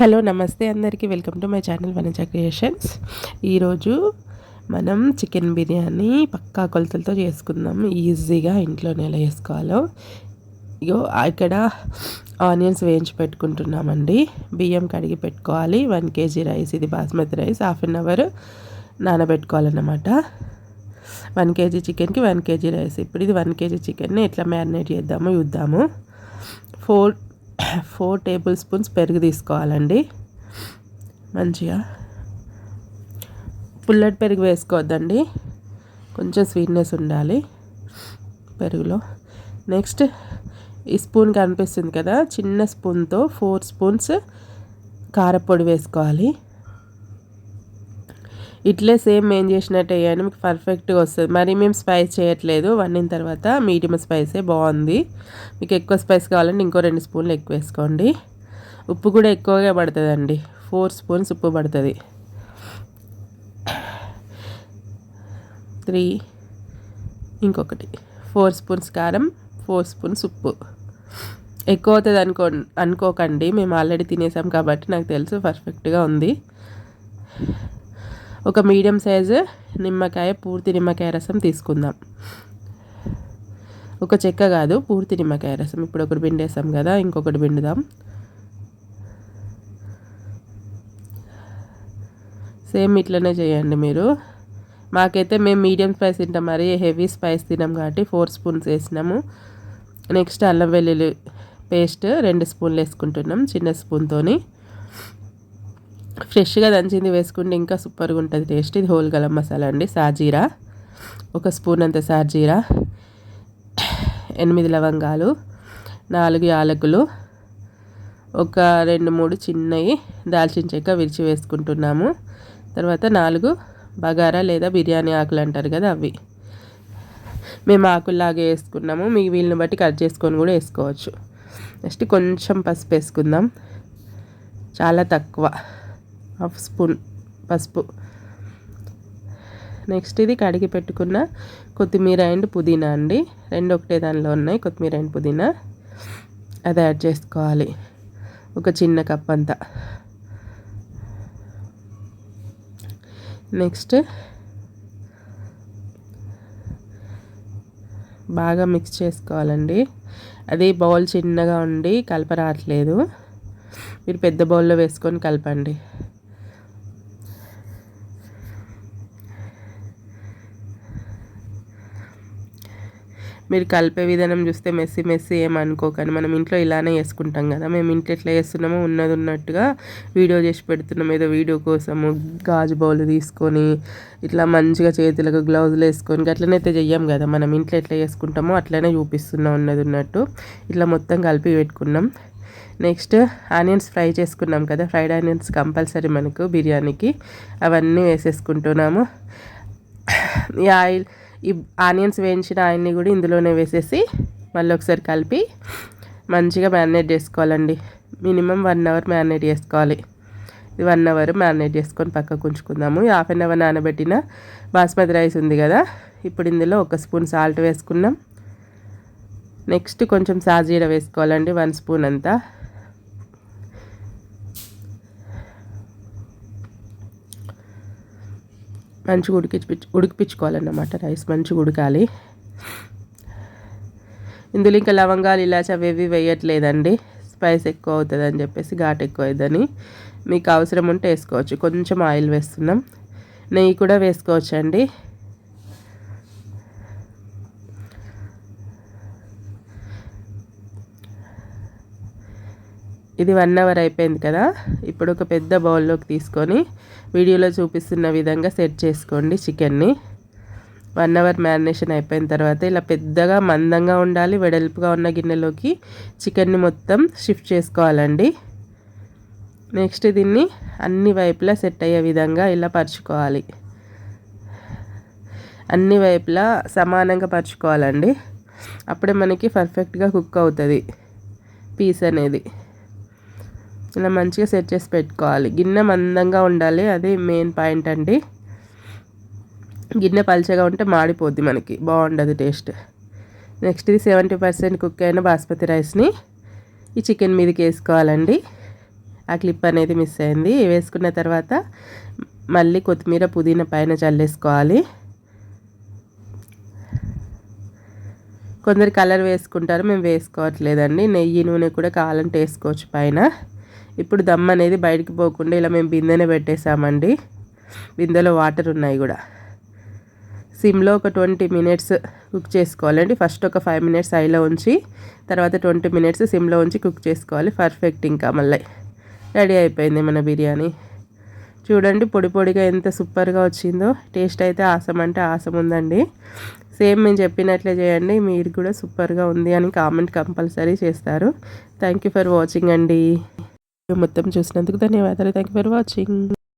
Hello నమస్తే అందరికీ. Welcome to my channel Vanaja creations. ఈరోజు మనం చికెన్ బిర్యానీ పక్కా కొలతలతో చేసుకుందాం. ఈజీగా ఇంట్లోనే ఎలా చేసుకోవాలో. ఇగో ఇక్కడ ఆనియన్స్ వేయించి పెట్టుకుంటున్నామండి. బియ్యం కడిగి పెట్టుకోవాలి. వన్ కేజీ రైస్ ఇది basmati rice. Half an hour నానబెట్టుకోవాలన్నమాట. One KG చికెన్కి వన్ కేజీ రైస్. ఇప్పుడు ఇది వన్ కేజీ చికెన్ని ఎట్లా మ్యారినేట్ చేద్దామో చూద్దాము. ఫోర్ ఫోర్ టేబుల్ స్పూన్స్ పెరుగు తీసుకోవాలండి. మంచిగా. పుల్లటి పెరుగు వేసుకోవద్దండి. కొంచెం స్వీట్నెస్ ఉండాలి పెరుగులో. నెక్స్ట్ ఈ స్పూన్ కనిపిస్తుంది కదా చిన్న స్పూన్తో ఫోర్ స్పూన్స్ కారపొడి వేసుకోవాలి. ఇట్లే సేమ్ ఏం చేసినట్టు వేయండి మీకు పర్ఫెక్ట్గా వస్తుంది. మరి మేము స్పైస్ చేయట్లేదు. వండిన తర్వాత మీడియం స్పైసే బాగుంది. మీకు ఎక్కువ స్పైస్ కావాలంటే ఇంకో రెండు స్పూన్లు ఎక్కువ వేసుకోండి. ఉప్పు కూడా ఎక్కువగా పడుతుందండి. ఫోర్ స్పూన్స్ ఉప్పు పడుతుంది. త్రీ ఇంకొకటి. ఫోర్ స్పూన్స్ కారం ఫోర్ స్పూన్స్ ఉప్పు. ఎక్కువ అవుతుంది అనుకో అనుకోకండి. మేము ఆల్రెడీ తినేసాం కాబట్టి నాకు తెలుసు పర్ఫెక్ట్గా ఉంది. ఒక మీడియం సైజు నిమ్మకాయ పూర్తి నిమ్మకాయ రసం తీసుకుందాం. ఒక చెక్క కాదు పూర్తి నిమ్మకాయ రసం. ఇప్పుడు ఒకటి పిండేసాం కదా ఇంకొకటి పిండుదాం. సేమ్ ఇట్లనే చేయండి మీరు. మాకైతే మేము మీడియం స్పైస్ తింటాం మరి హెవీ స్పైస్ తినాం కాబట్టి ఫోర్ స్పూన్స్ వేసినాము. నెక్స్ట్ అల్లం వెల్లుల్లి పేస్ట్ రెండు స్పూన్లు వేసుకుంటున్నాం చిన్న స్పూన్తోని ఫ్రెష్గా దంచింది వేసుకుంటే ఇంకా సూపర్గా ఉంటుంది టేస్ట్. ఇది హోల్ గలం మసాలా అండి. సాజీరా ఒక స్పూన్ అంత సాజీరా ఎనిమిది లవంగాలు నాలుగు యాలకులు ఒక రెండు మూడు చిన్నవి దాల్చిన చెక్క విరిచి వేసుకుంటున్నాము. తర్వాత నాలుగు బగారా లేదా బిర్యానీ ఆకులు అంటారు కదా అవి. మేము ఆకుల్లాగే వేసుకున్నాము. మీ వీళ్ళని బట్టి కట్ చేసుకొని కూడా వేసుకోవచ్చు. నెక్స్ట్ కొంచెం పసుపు వేసుకుందాం. చాలా తక్కువ. హాఫ్ స్పూన్ పసుపు. నెక్స్ట్ ఇది కడిగి పెట్టుకున్న కొత్తిమీర అండ్ పుదీనా అండి. రెండు ఒకటే దానిలో ఉన్నాయి కొత్తిమీర అండ్ పుదీనా. అది యాడ్ చేసుకోవాలి ఒక చిన్న కప్ అంతా. నెక్స్ట్ బాగా మిక్స్ చేసుకోవాలండి. అది బౌల్ చిన్నగా ఉండి కలప రావట్లేదు మీరు పెద్ద బౌల్లో వేసుకొని కలపండి. మీరు కలిపే విధానం చూస్తే మెస్సీ మెస్సీ ఏమనుకోకండి. మనం ఇంట్లో ఇలానే వేసుకుంటాం కదా. మేము ఇంట్లో ఎట్లా చేస్తున్నామో ఉన్నది ఉన్నట్టుగా వీడియో చేసి పెడుతున్నాం. ఏదో వీడియో కోసము గాజు బౌల్ తీసుకొని ఇట్లా మంచిగా చేతులకు గ్లౌజులు వేసుకొని అట్లనైతే చెయ్యం కదా. మనం ఇంట్లో ఎట్లా చేసుకుంటామో అట్లనే చూపిస్తున్నాం ఉన్నది ఉన్నట్టు. ఇట్లా మొత్తం కలిపి పెట్టుకున్నాం. నెక్స్ట్ ఆనియన్స్ ఫ్రై చేసుకున్నాం కదా. ఫ్రైడ్ ఆనియన్స్ కంపల్సరీ మనకు బిర్యానీకి. అవన్నీ వేసేసుకుంటున్నాము. ఈ ఆయిల్ ఈ ఆనియన్స్ వేయించిన ఆయన్ని కూడా ఇందులోనే వేసేసి మళ్ళీ ఒకసారి కలిపి మంచిగా మ్యారినేట్ చేసుకోవాలండి. మినిమం వన్ అవర్ మ్యారినేట్ చేసుకోవాలి. ఇది వన్ అవర్ మ్యారినేట్ చేసుకొని పక్కకు ఉంచుకుందాము. హాఫ్ అన్ అవర్ నానబెట్టిన బాస్మతి రైస్ ఉంది కదా ఇప్పుడు ఇందులో ఒక స్పూన్ సాల్ట్ వేసుకున్నాం. నెక్స్ట్ కొంచెం సాజీర వేసుకోవాలండి వన్ స్పూన్ అంతా. మంచిగా ఉడికించి ఉడికిపించుకోవాలన్నమాట రైస్. మంచిగా ఉడకాలి. ఇందులో ఇంకా లవంగాలు ఇలాచి అవి వేయట్లేదండి. స్పైస్ ఎక్కువ అవుతుంది అని చెప్పేసి ఘాట్ ఎక్కువ అవుతుందని మీకు అవసరం ఉంటే వేసుకోవచ్చు. కొంచెం ఆయిల్ వేస్తున్నాం. నెయ్యి కూడా వేసుకోవచ్చండి. ఇది వన్ అవర్ అయిపోయింది కదా. ఇప్పుడు ఒక పెద్ద బౌల్లోకి తీసుకొని వీడియోలో చూపిస్తున్న విధంగా సెట్ చేసుకోండి చికెన్ని వన్ అవర్ మ్యారినేషన్ అయిపోయిన తర్వాత ఇలా పెద్దగా మందంగా ఉండాలి వెడల్పుగా ఉన్న గిన్నెలోకి చికెన్ని మొత్తం షిఫ్ట్ చేసుకోవాలండి. నెక్స్ట్ దీన్ని అన్ని వైపులా సెట్ అయ్యే విధంగా ఇలా పరుచుకోవాలి. అన్ని వైపులా సమానంగా పరుచుకోవాలండి. అప్పుడే మనకి పర్ఫెక్ట్గా కుక్ అవుతుంది. పీస్ అనేది. ఇలా మంచిగా సెట్ చేసి పెట్టుకోవాలి. గిన్నె మందంగా ఉండాలి. అది మెయిన్ పాయింట్ అండి. గిన్నె పలచగా ఉంటే మాడిపోద్ది మనకి. బాగుండదు టేస్ట్ నెక్స్ట్ ఇది సెవెంటీ పర్సెంట్ కుక్ అయిన బాస్మతి రైస్ని ఈ చికెన్ మీదకి వేసుకోవాలండి. ఆ క్లిప్ అనేది మిస్ అయింది. వేసుకున్న తర్వాత మళ్ళీ కొత్తిమీర పుదీనా పైన చల్లేసుకోవాలి. కొందరు కలర్ వేసుకుంటారు. మేము వేసుకోవట్లేదండి. నెయ్యి నూనె కూడా కావాలంటే వేసుకోవచ్చు పైన. ఇప్పుడు దమ్ అనేది బయటికి పోకుండా ఇలా మేము బిందెనే పెట్టేసామండి బిందెలో వాటర్ ఉన్నాయి కూడా. సిమ్లో ఒక ట్వంటీ మినిట్స్ కుక్ చేసుకోవాలండి. ఫస్ట్ ఒక ఫైవ్ మినిట్స్ ఐలో ఉంచి తర్వాత ట్వంటీ మినిట్స్ సిమ్లో ఉంచి కుక్ చేసుకోవాలి. పర్ఫెక్ట్ ఇంకా మళ్ళీ. రెడీ అయిపోయింది మన బిర్యానీ. చూడండి పొడి పొడిగా ఎంత సూపర్గా వచ్చిందో. టేస్ట్ అయితే ఆసం అంటే ఆసం ఉందండి. సేమ్ మేము చెప్పినట్లే చేయండి. మీరు కూడా సూపర్గా ఉంది అని కామెంట్ కంపల్సరీ చేస్తారు. థ్యాంక్ యూ ఫర్ వాచింగ్ అండి. మొత్తం చూసినందుకు ధన్యవాదాలు. Thank you for watching